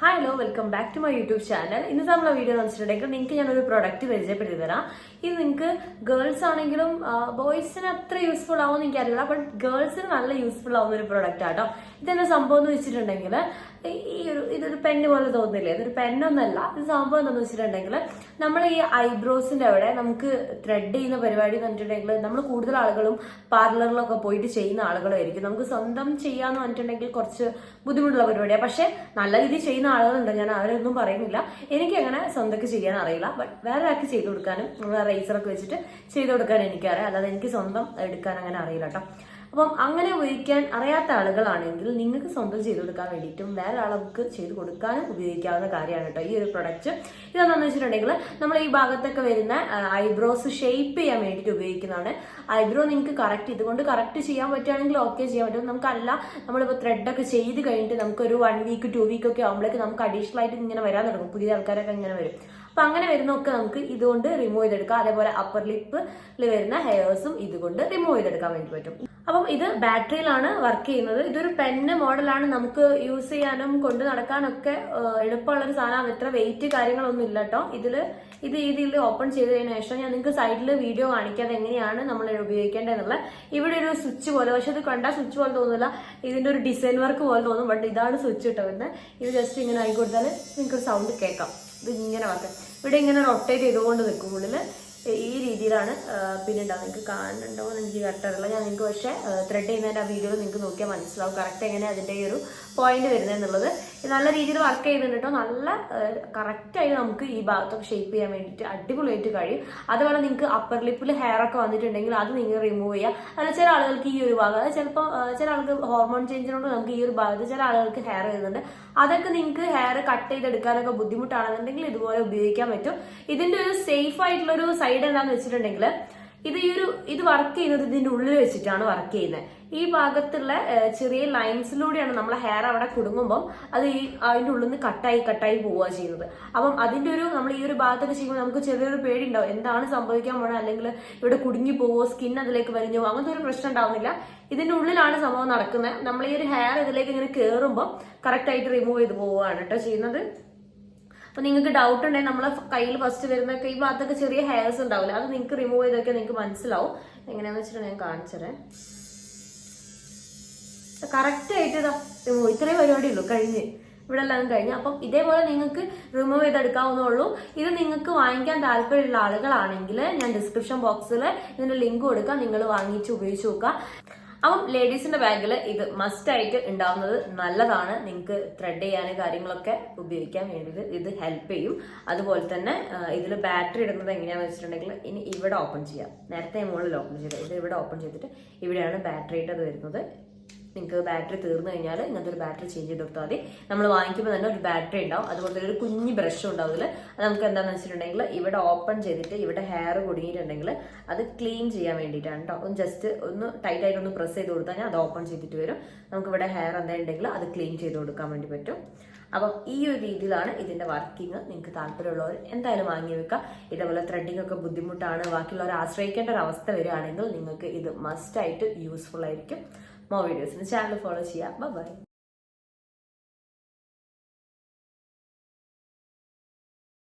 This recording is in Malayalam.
Hi hello welcome back to my YouTube channel ഇന്ന് നമ്മളെ വീഡിയോ വെച്ചിട്ടുണ്ടെങ്കിൽ നിങ്ങൾക്ക് ഞാനൊരു പ്രോഡക്റ്റ് പരിചയപ്പെടുത്തി തരാം ഇത് നിങ്ങൾക്ക് ഗേൾസ് ആണെങ്കിലും ബോയ്സിന് അത്ര യൂസ്ഫുൾ ആവുമെന്ന് എനിക്കറിയില്ല ബട്ട് ഗേൾസിന് നല്ല യൂസ്ഫുൾ ആവുന്ന ഒരു പ്രൊഡക്റ്റ് ആട്ടോ ഇതെന്താ സംഭവം എന്ന് വെച്ചിട്ടുണ്ടെങ്കിൽ ഈ ഒരു ഇതൊരു പെണ്ണ് പോലെ തോന്നില്ലേ ഇതൊരു പെണ്ണൊന്നല്ല ഇത് സംഭവം എന്താണെന്ന് വെച്ചിട്ടുണ്ടെങ്കിൽ നമ്മൾ ഈ ഐബ്രോസിന്റെ അവിടെ നമുക്ക് ത്രെഡ് ചെയ്യുന്ന പരിപാടി എന്ന് പറഞ്ഞിട്ടുണ്ടെങ്കിൽ നമ്മൾ കൂടുതൽ ആളുകളും പാർലറിലൊക്കെ പോയിട്ട് ചെയ്യുന്ന ആളുകളായിരിക്കും. നമുക്ക് സ്വന്തം ചെയ്യാന്ന് പറഞ്ഞിട്ടുണ്ടെങ്കിൽ കുറച്ച് ബുദ്ധിമുട്ടുള്ള പരിപാടിയാണ് പക്ഷെ നല്ല രീതിയിൽ ചെയ്യുന്ന ആളുകളുണ്ട്. ഞാൻ അവരൊന്നും പറയുന്നില്ല. എനിക്ക് അങ്ങനെ സ്വന്തമൊക്കെ ചെയ്യാൻ അറിയില്ല. ബട്ട് വേറെ ആൾക്ക് ചെയ്തു കൊടുക്കാനും റേസറൊക്കെ വെച്ചിട്ട് ചെയ്തു കൊടുക്കാൻ എനിക്കറിയാം. അല്ലാതെ എനിക്ക് സ്വന്തം എടുക്കാൻ അങ്ങനെ അറിയില്ല കേട്ടോ അപ്പം അങ്ങനെ ഉപയോഗിക്കാൻ അറിയാത്ത ആളുകളാണെങ്കിൽ നിങ്ങൾക്ക് സ്വന്തം ചെയ്തു കൊടുക്കാൻ വേണ്ടിയിട്ടും വേറെ ആൾക്ക് ചെയ്തു കൊടുക്കാനും ഉപയോഗിക്കാവുന്ന കാര്യമാണ് കേട്ടോ ഈ ഒരു പ്രൊഡക്റ്റ് ഇതെന്താണെന്ന് വെച്ചിട്ടുണ്ടെങ്കിൽ നമ്മൾ ഈ ഭാഗത്തൊക്കെ വരുന്ന ഐബ്രോസ് ഷേപ്പ് ചെയ്യാൻ വേണ്ടിയിട്ട് ഉപയോഗിക്കുന്നതാണ്. ഐബ്രോ നിങ്ങൾക്ക് കറക്റ്റ് ഇതുകൊണ്ട് കറക്റ്റ് ചെയ്യാൻ പറ്റുകയാണെങ്കിൽ ഓക്കെ ചെയ്യാൻ പറ്റും. നമുക്കല്ല നമ്മളിപ്പോൾ ത്രെഡൊക്കെ ചെയ്ത് കഴിഞ്ഞിട്ട് നമുക്കൊരു വൺ വീക്ക് ടു വീക്ക് ഒക്കെ ആകുമ്പോഴേക്ക് നമുക്ക് അഡീഷണൽ ആയിട്ട് ഇങ്ങനെ വരാൻ തുടങ്ങും. പുതിയ ആൾക്കാരൊക്കെ ഇങ്ങനെ വരും. അപ്പൊ അങ്ങനെ വരുന്നൊക്കെ നമുക്ക് ഇതുകൊണ്ട് റിമൂവ് ചെയ്തെടുക്കാം. അതേപോലെ അപ്പർ ലിപ്പിൽ വരുന്ന ഹെയർസും ഇതുകൊണ്ട് റിമൂവ് ചെയ്തെടുക്കാൻ വേണ്ടി പറ്റും. അപ്പം ഇത് ബാറ്ററിയിലാണ് വർക്ക് ചെയ്യുന്നത്. ഇതൊരു പെന്ന് മോഡലാണ് നമുക്ക് യൂസ് ചെയ്യാനും കൊണ്ട് നടക്കാനൊക്കെ എളുപ്പമുള്ള ഒരു ഇത്ര വെയിറ്റ് കാര്യങ്ങളൊന്നും ഇല്ല കേട്ടോ ഇതിൽ ഇത് രീതിയിൽ ഓപ്പൺ ചെയ്ത് കഴിഞ്ഞ ശേഷം ഞാൻ നിങ്ങൾക്ക് സൈഡിൽ വീഡിയോ കാണിക്കാതെ എങ്ങനെയാണ് നമ്മൾ ഉപയോഗിക്കേണ്ടതെന്നുള്ള. ഇവിടെ ഒരു സ്വിച്ച് പോലെ. പക്ഷെ ഇത് കണ്ടാൽ സ്വിച്ച് പോലെ തോന്നുന്നില്ല. ഇതിന്റെ ഒരു ഡിസൈൻ വർക്ക് പോലെ തോന്നും. ബട്ട് ഇതാണ് സ്വിച്ച് കിട്ടുന്നത് ഇത് ജസ്റ്റ് ഇങ്ങനെ ആയി കൊടുത്താൽ നിങ്ങൾക്ക് സൗണ്ട് കേൾക്കാം. ഇത് ഇങ്ങനെ മാത്രം ഇവിടെ ഇങ്ങനെ റൊട്ടേറ്റ് ചെയ്തുകൊണ്ട് നിൽക്കും ഉള്ളിൽ ഈ രീതിയിലാണ് പിന്നെ ഉണ്ടാവുക നിങ്ങൾക്ക് കാണുന്നുണ്ടോ എന്ന് എനിക്ക് കറക്റ്റ് അറിയില്ല ഞാൻ നിങ്ങൾക്ക് പക്ഷേ ത്രെഡ് ചെയ്യുന്നതിന്റെ ആ വീഡിയോ നിങ്ങൾക്ക് നോക്കിയാൽ മനസ്സിലാവും കറക്റ്റ് എങ്ങനെ അതിന്റെ ഈ ഒരു പോയിന്റ് വരുന്നത് എന്നുള്ളത്. നല്ല രീതിയിൽ വർക്ക് ചെയ്യുന്നുണ്ട് നല്ല കറക്റ്റായിട്ട് നമുക്ക് ഈ ഭാഗത്തൊക്കെ ഷേപ്പ് ചെയ്യാൻ വേണ്ടിയിട്ട് അടിപൊളിയായിട്ട് കഴിയും. അതുപോലെ നിങ്ങൾക്ക് അപ്പർ ലിപ്പിൽ ഹെയർ ഒക്കെ വന്നിട്ടുണ്ടെങ്കിൽ അത് നിങ്ങൾ റിമൂവ് ചെയ്യുക അല്ല ചില ആളുകൾക്ക് ഈ ഒരു ഭാഗം ചിലപ്പോൾ ചില ആൾക്ക് ഹോർമോൺ ചേഞ്ചിനോട് നമുക്ക് ഈ ഒരു ഭാഗത്ത് ചില ആളുകൾക്ക് ഹെയർ വരുന്നുണ്ട്. അതൊക്കെ നിങ്ങൾക്ക് ഹെയർ കട്ട് ചെയ്തെടുക്കാനൊക്കെ ബുദ്ധിമുട്ടാണെന്നുണ്ടെങ്കിൽ ഇതുപോലെ ഉപയോഗിക്കാൻ പറ്റും. ഇതിന്റെ ഒരു സേഫ് ആയിട്ടുള്ള ഒരു സൈഡ് എന്താണെന്ന് വെച്ചിട്ടുണ്ടെങ്കിൽ ഇത് ഈ ഒരു ഇത് വർക്ക് ചെയ്യുന്നത് ഇതിന്റെ ഉള്ളിൽ വെച്ചിട്ടാണ് വർക്ക് ചെയ്യുന്നത്. ഈ ഭാഗത്തുള്ള ചെറിയ ലൈൻസിലൂടെയാണ് നമ്മളെ ഹെയർ അവിടെ കുടുങ്ങുമ്പോൾ അത് ഈ അതിന്റെ ഉള്ളിൽ നിന്ന് കട്ടായി കട്ടായി പോവുക ചെയ്യുന്നത്. അപ്പം അതിന്റെ ഒരു നമ്മൾ ഈ ഒരു ഭാഗത്തൊക്കെ ചെയ്യുമ്പോൾ നമുക്ക് ചെറിയൊരു പേടി ഉണ്ടാവും എന്താണ് സംഭവിക്കാൻ പോണത്? അല്ലെങ്കിൽ ഇവിടെ കുടുങ്ങി പോവോ? സ്കിൻ അതിലേക്ക് വലിഞ്ഞു? അങ്ങനത്തെ ഒരു പ്രശ്നം ഉണ്ടാവുന്നില്ല. ഇതിന്റെ ഉള്ളിലാണ് സംഭവം നടക്കുന്നത്. നമ്മൾ ഈ ഒരു ഹെയർ ഇതിലേക്ക് ഇങ്ങനെ കയറുമ്പോൾ കറക്റ്റ് ആയിട്ട് റിമൂവ് ചെയ്ത് പോവുകയാണ് കേട്ടോ ചെയ്യുന്നത്. അപ്പൊ നിങ്ങൾക്ക് ഡൗട്ട് ഉണ്ടെങ്കിൽ നമ്മളെ കയ്യിൽ ഫസ്റ്റ് വരുന്ന ഈ ഭാഗത്തൊക്കെ ചെറിയ ഹെയർസ് ഉണ്ടാവില്ല? അത് നിങ്ങൾക്ക് റിമൂവ് ചെയ്തൊക്കെ നിങ്ങൾക്ക് മനസ്സിലാവും. എങ്ങനെയാന്ന് വെച്ചിട്ട് ഞാൻ കാണിച്ചുതരാം കറക്റ്റ് ആയിട്ട് ഇതാ റിമൂവ് ഇത്രയും പരിപാടി ഉള്ളൂ കഴിഞ്ഞ്. ഇവിടെ എല്ലാം കഴിഞ്ഞു. അപ്പം ഇതേപോലെ നിങ്ങൾക്ക് റിമൂവ് ചെയ്തെടുക്കാവുന്നുള്ളൂ ഇത് നിങ്ങൾക്ക് വാങ്ങിക്കാൻ താല്പര്യമുള്ള ആളുകളാണെങ്കിൽ ഞാൻ ഡിസ്ക്രിപ്ഷൻ ബോക്സിൽ ഇതിന്റെ ലിങ്ക് കൊടുക്കാം. നിങ്ങൾ വാങ്ങിച്ച് ഉപയോഗിച്ച് നോക്കുക. അപ്പം ലേഡീസിന്റെ ബാഗിൽ ഇത് മസ്റ്റ് ആയിട്ട് ഉണ്ടാവുന്നത് നല്ലതാണ്. നിങ്ങൾക്ക് ത്രെഡ് ചെയ്യാൻ കാര്യങ്ങളൊക്കെ ഉപയോഗിക്കാൻ വേണ്ടിയിട്ട് ഇത് ഹെൽപ്പ് ചെയ്യും. അതുപോലെ തന്നെ ഇതിൽ ബാറ്ററി ഇടുന്നത് എങ്ങനെയാണെന്ന് വെച്ചിട്ടുണ്ടെങ്കിൽ ഇനി ഇവിടെ ഓപ്പൺ ചെയ്യാം. നേരത്തെ മുകളിൽ ഓപ്പൺ ചെയ്തത്. ഇത് ഇവിടെ ഓപ്പൺ ചെയ്തിട്ട് ഇവിടെയാണ് ബാറ്ററി അത് വരുന്നത്. നിങ്ങൾക്ക് ബാറ്ററി തീർന്നു കഴിഞ്ഞാൽ ഇങ്ങനത്തെ ഒരു ബാറ്ററി ചേഞ്ച് ചെയ്ത് കൊടുത്താൽ മതി. നമ്മൾ വാങ്ങിക്കുമ്പോൾ തന്നെ ഒരു ബാറ്ററി ഉണ്ടാവും. അതുപോലെ തന്നെ ഒരു കുഞ്ഞു ബ്രഷ് ഉണ്ടാവും അതിൽ അത് നമുക്ക് എന്താണെന്ന് വെച്ചിട്ടുണ്ടെങ്കിൽ ഇവിടെ ഓപ്പൺ ചെയ്തിട്ട് ഇവിടെ ഹെയർ കുടുങ്ങിയിട്ടുണ്ടെങ്കിൽ അത് ക്ലീൻ ചെയ്യാൻ വേണ്ടിയിട്ടാണ് കേട്ടോ. ഒന്ന് ജസ്റ്റ് ഒന്ന് ടൈറ്റ് ആയിട്ട് ഒന്ന് പ്രസ് ചെയ്ത് കൊടുത്താൽ അത് ഓപ്പൺ ചെയ്തിട്ട് വരും. നമുക്ക് ഇവിടെ ഹെയർ ഉണ്ടെങ്കിൽ അത് ക്ലീൻ ചെയ്ത് കൊടുക്കാൻ വേണ്ടി പറ്റും. അപ്പം ഈ ഒരു രീതിയിലാണ് ഇതിന്റെ വർക്കിംഗ് നിങ്ങൾക്ക് താല്പര്യമുള്ളവർ എന്തായാലും വാങ്ങി വെക്കുക. ഇതേപോലെ ത്രെഡിംഗ് ഒക്കെ ബുദ്ധിമുട്ടാണ്. ബാക്കിയുള്ളവരെ ആശ്രയിക്കേണ്ട ഒരു അവസ്ഥ വരികയാണെങ്കിൽ നിങ്ങൾക്ക് ഇത് മസ്റ്റ് ആയിട്ട് യൂസ്ഫുൾ ആയിരിക്കും. more videos in the channel. Follow us here. Bye bye.